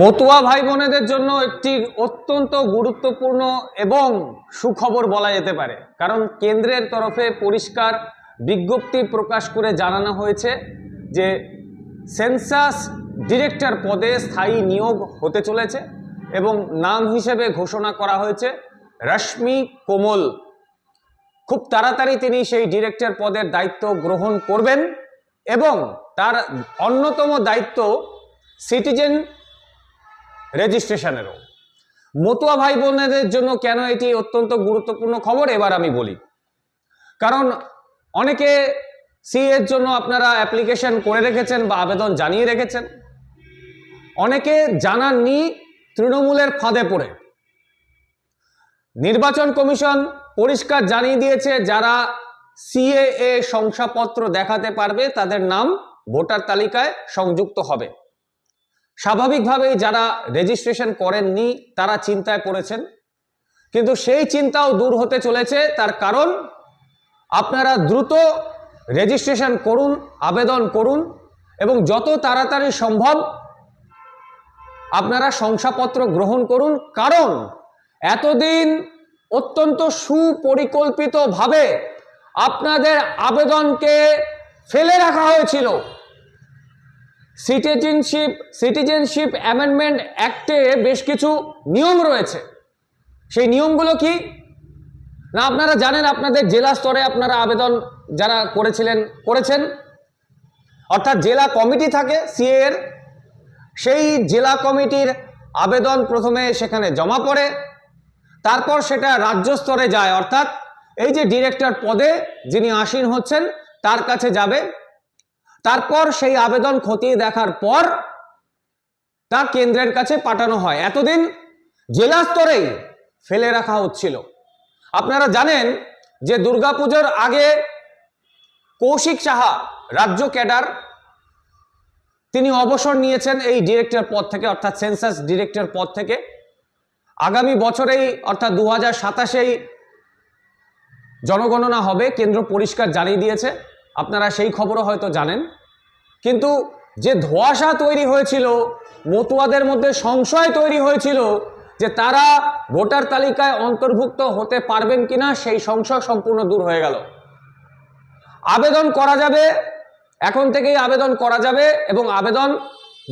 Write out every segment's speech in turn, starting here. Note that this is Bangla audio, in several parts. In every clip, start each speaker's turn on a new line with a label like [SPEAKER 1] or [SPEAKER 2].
[SPEAKER 1] মতুয়া ভাই বোনেদের জন্য একটি অত্যন্ত গুরুত্বপূর্ণ এবং সুখবর বলা যেতে পারে। কারণ কেন্দ্রের তরফে পরিষ্কার বিজ্ঞপ্তি প্রকাশ করে জানানো হয়েছে যে সেন্সাস ডিরেক্টর পদে স্থায়ী নিয়োগ হতে চলেছে এবং নাম হিসেবে ঘোষণা করা হয়েছে রশ্মি কোমল। খুব তাড়াতাড়ি তিনি সেই ডিরেক্টর পদের দায়িত্ব গ্রহণ করবেন এবং তার অন্যতম দায়িত্ব সিটিজেন রেজিস্ট্রেশনেরও মতুয়া ভাই বোনেদের জন্য কেন এটি অত্যন্ত গুরুত্বপূর্ণ খবর এবার আমি বলি। কারণ অনেকে সি এর জন্য আপনারা অ্যাপ্লিকেশন করে রেখেছেন বা আবেদন জানিয়ে রেখেছেন। অনেকে জানাননি তৃণমূলের ফাঁদে পড়ে। নির্বাচন কমিশন পরিষ্কার জানিয়ে দিয়েছে, যারা সিএএ শংসাপত্র দেখাতে পারবে, তাদের নাম ভোটার তালিকায় সংযুক্ত হবে। স্বাভাবিকভাবেই যারা রেজিস্ট্রেশন করেননি, তারা চিন্তায় পড়েছেন। কিন্তু সেই চিন্তাও দূর হতে চলেছে, তার কারণ আপনারা দ্রুত রেজিস্ট্রেশন করুন, আবেদন করুন, এবং যত তাড়াতাড়ি সম্ভব আপনারা শংসাপত্র গ্রহণ করুন। কারণ এতদিন অত্যন্ত সুপরিকল্পিতভাবে আপনাদের আবেদনকে ফেলে রাখা হয়েছিল। সিটিজেনশিপ সিটিজেনশিপ অ্যামেন্ডমেন্ট অ্যাক্টে বেশ কিছু নিয়ম রয়েছে। সেই নিয়মগুলো কি? না, আপনারা জানেন আপনাদের জেলা স্তরে আপনারা আবেদন যারা করেছিলেন, করেছেন? অর্থাৎ জেলা কমিটি থাকে সিএ এর। সেই জেলা কমিটির আবেদন প্রথমে সেখানে জমা পড়ে, তারপর সেটা রাজ্য স্তরে যায়। অর্থাৎ এই যে ডিরেক্টর পদে যিনি আসীন হচ্ছেন, তার কাছে যাবে। তারপর সেই আবেদন খতিয়ে দেখার পর তা কেন্দ্রের কাছে পাঠানো হয়। এতদিন জেলা স্তরেই ফেলে রাখা হচ্ছিল। আপনারা জানেন যে দুর্গাপুজোর আগে কৌশিক সাহা, রাজ্য ক্যাডার, তিনি অবসর নিয়েছেন এই ডিরেক্টর পদ থেকে, অর্থাৎ সেন্সাস ডিরেক্টর পদ থেকে। আগামী বছরেই, অর্থাৎ দু হাজার জনগণনা হবে, কেন্দ্র পরিষ্কার জানিয়ে দিয়েছে। আপনারা সেই খবরও হয়তো জানেন। কিন্তু যে ধোঁয়াশা তৈরি হয়েছিল, মতুয়াদের মধ্যে সংশয় তৈরি হয়েছিল যে তারা ভোটার তালিকায় অন্তর্ভুক্ত হতে পারবেন কিনা, সেই সংশয় সম্পূর্ণ দূর হয়ে গেল। আবেদন করা যাবে, এখন থেকেই আবেদন করা যাবে এবং আবেদন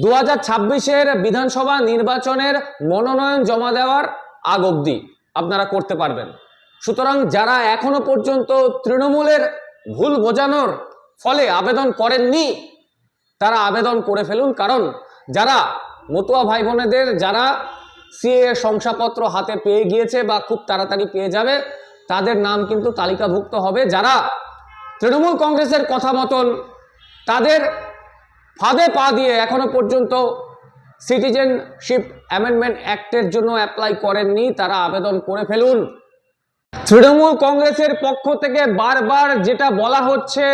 [SPEAKER 1] দু হাজার ছাব্বিশের বিধানসভা নির্বাচনের মনোনয়ন জমা দেওয়ার আগ অবধি আপনারা করতে পারবেন। সুতরাং যারা এখনও পর্যন্ত তৃণমূলের ভুল বোঝানোর ফলে আবেদন করেননি। তারা আবেদন করে ফেলুন, কারণ যারা মতুয়া ভাই বোনেদের যারা সিএ শংসাপত্র হাতে পেয়ে গিয়েছে বা খুব তাড়াতাড়ি পেয়ে যাবে, তাদের নাম কিন্তু তালিকাভুক্ত হবে। যারা তৃণমূল কংগ্রেসের কথা মতন তাদের ফাঁদে পা দিয়ে এখনও পর্যন্ত সিটিজেনশিপ অ্যামেন্ডমেন্ট অ্যাক্টের জন্য অ্যাপ্লাই করেননি, তারা আবেদন করে ফেলুন। তৃণমূল কংগ্রেসের পক্ষ থেকে বারবার যেটা বলা হচ্ছে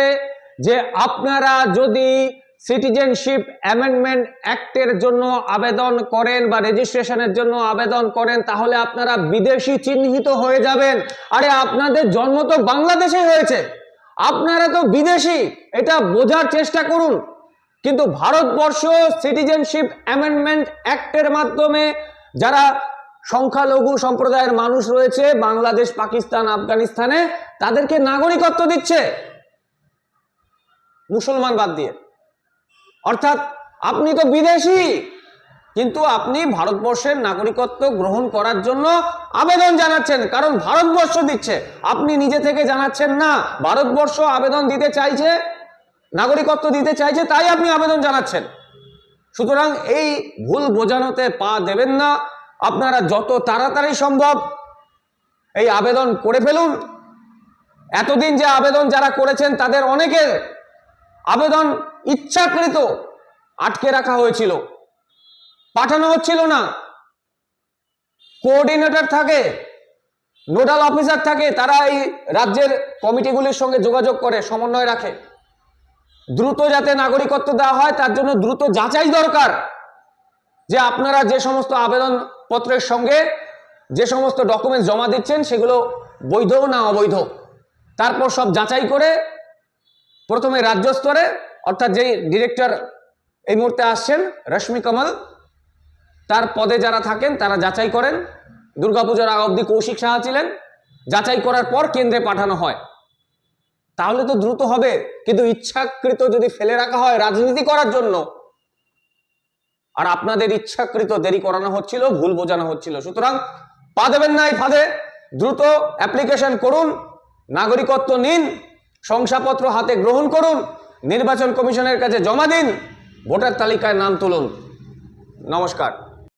[SPEAKER 1] যে আপনারা যদি সিটিজেনশিপ অ্যামেন্ডমেন্ট অ্যাক্টের জন্য আবেদন করেন বা রেজিস্ট্রেশনের জন্য আবেদন করেন, তাহলে আপনারা বিদেশি চিহ্নিত হয়ে যাবেন। আরে আপনাদের জন্ম তো বাংলাদেশে হয়েছে। আপনারা তো বিদেশি, এটা বোঝার চেষ্টা করুন। কিন্তু ভারতবর্ষ সিটিজেনশিপ অ্যামেন্ডমেন্ট অ্যাক্টের মাধ্যমে যারা সংখ্যালঘু সম্প্রদায়ের মানুষ রয়েছে, বাংলাদেশ, পাকিস্তান, আফগানিস্তানে। তাদেরকে নাগরিকত্ব দিচ্ছে মুসলমান বাদ দিয়ে। অর্থাৎ আপনি তো বিদেশি, কিন্তু আপনি ভারতবর্ষের নাগরিকত্ব গ্রহণ করার জন্য আবেদন জানাচ্ছেন, কারণ ভারতবর্ষ দিচ্ছে। আপনি নিজে থেকে জানাচ্ছেন না, ভারতবর্ষ আবেদন দিতে চাইছে, নাগরিকত্ব দিতে চাইছে, তাই আপনি আবেদন জানাচ্ছেন। সুতরাং এই ভুল বোঝানোতে পা দেবেন না। আপনারা যত তাড়াতাড়ি সম্ভব এই আবেদন করে ফেলুন। এতদিন যে আবেদন যারা করেছেন, তাদের অনেকের আবেদন ইচ্ছাকৃত আটকে রাখা হয়েছিল। পাঠানো হচ্ছিল না। কোঅর্ডিনেটর থাকে, নোডাল অফিসার থাকে, তারা এই রাজ্যের কমিটিগুলির সঙ্গে যোগাযোগ করে, সমন্বয় রাখে। দ্রুত যাতে নাগরিকত্ব দেওয়া হয়, তার জন্য দ্রুত যাচাই দরকার যে আপনারা যে সমস্ত আবেদনপত্রের সঙ্গে যে সমস্ত ডকুমেন্টস জমা দিচ্ছেন, সেগুলো বৈধ না অবৈধ তারপর সব যাচাই করে প্রথমে রাজ্য স্তরে, অর্থাৎ যেই ডিরেক্টর এই মুহূর্তে আসছেন, রশ্মি কমল, তার পদে যারা থাকেন, তারা যাচাই করেন। দুর্গাপূজার আগ অবধি কৌশিক সাহা ছিলেন। যাচাই করার পর কেন্দ্রে পাঠানো হয়। তাহলে তো দ্রুত হবে, কিন্তু ইচ্ছাকৃত যদি ফেলে রাখা হয়, রাজনীতি করার জন্য আর আপনাদের ইচ্ছাকৃত দেরি করানো হচ্ছিল, ভুল বোঝানো হচ্ছিল। সুতরাং পা দেবেন না এই ফাঁদে, দ্রুত অ্যাপ্লিকেশন করুন, নাগরিকত্ব নিন, শংসাপত্র হাতে গ্রহণ করুন, নির্বাচন কমিশনের কাছে জমা দিন, ভোটার তালিকায় নাম তুলুন। নমস্কার।